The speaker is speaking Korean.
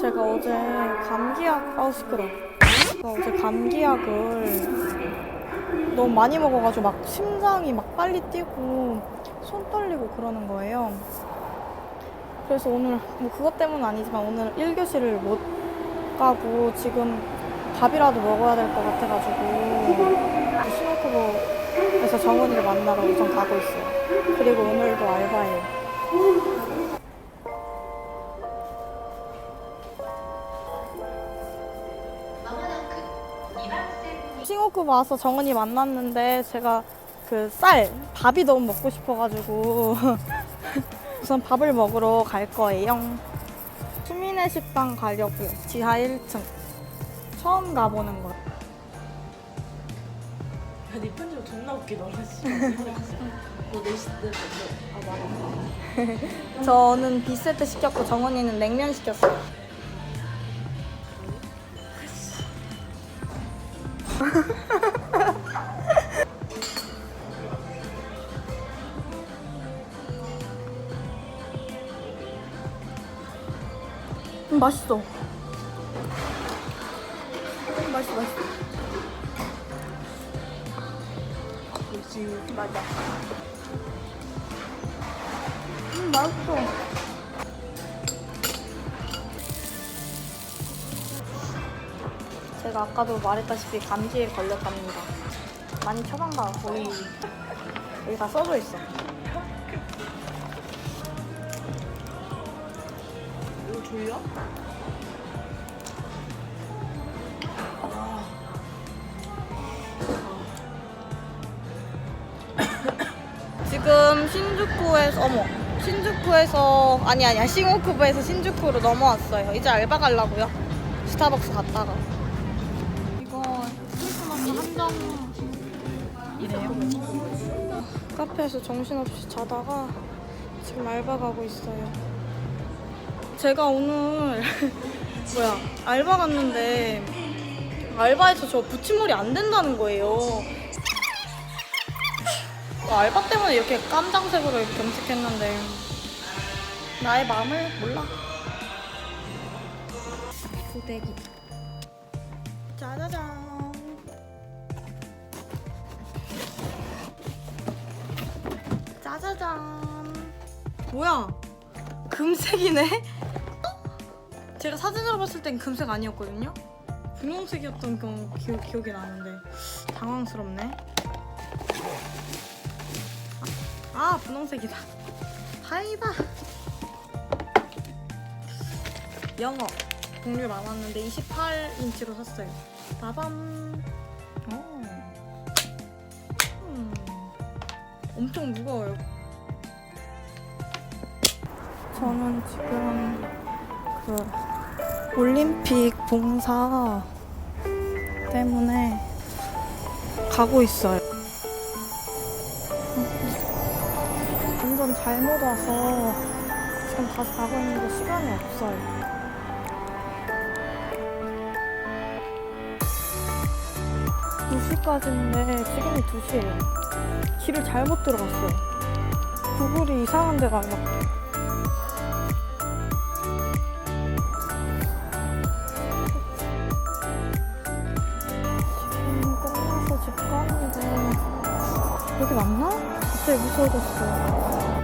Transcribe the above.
제가 어제 감기약 아우 시끄러. 제가 어제 감기약을 너무 많이 먹어가지고 막 심장이 막 빨리 뛰고 손 떨리고 그러는 거예요. 그래서 오늘 뭐 그것 때문은 아니지만 오늘 1교시를 못 가고 지금 밥이라도 먹어야 될 것 같아가지고 스노크보에서 정은이를 만나러 우선 가고 있어요. 그리고 오늘도 알바예요. 싱호크 와서 정은이 만났는데 제가 그 쌀 밥이 너무 먹고 싶어가지고 우선 밥을 먹으러 갈 거예요. 수민의 식당 가려고요. 지하 1층. 처음 가보는 거. 야 네 편집 존나 웃기다 씨. 너 내시 때 아, 말아. 저는 비세트 시켰고 정은이는 냉면 시켰어요. 음, 맛있어. 음, 맛있어, 맛있어. 역시 맞아. 음, 맛있어. 제가 아까도 말했다시피 감기에 걸렸답니다. 많이 처방가 거의 여기 다 써져 있어. 이거 졸려? 지금 신주쿠에서 어머 신주쿠에서 아니 아니야 싱호쿠브에서 신주쿠로 넘어왔어요. 이제 알바 가려고요. 스타벅스 갔다가 한정이래요. 카페에서 정신없이 자다가 지금 알바 가고 있어요. 제가 오늘 뭐야 알바 갔는데 알바에서 저 붙임물이 안 된다는 거예요. 어, 알바 때문에 이렇게 깜장색으로 이렇게 염색했는데 나의 마음을 몰라. 고데기. 짜자잔. 짜자잔. 뭐야? 금색이네? 제가 사진으로 봤을 땐 금색 아니었거든요? 분홍색이었던 경, 기억, 기억이 나는데 당황스럽네. 아 분홍색이다 다행이다 영어 종류 많았는데 28인치로 샀어요 빠밤 어. 음. 엄청 무거워요 저는 지금 그 올림픽 봉사 때문에 가고 있어요 완전 잘못 와서 지금 다시 가고 있는데 시간이 없어요. 두시까지인데 지금이 2시예요. 길을 잘못 들어갔어요. 구글이 이상한 데가 막 지금 끝나서 집 가는데 여기 맞나? 갑자기 무서워졌어요.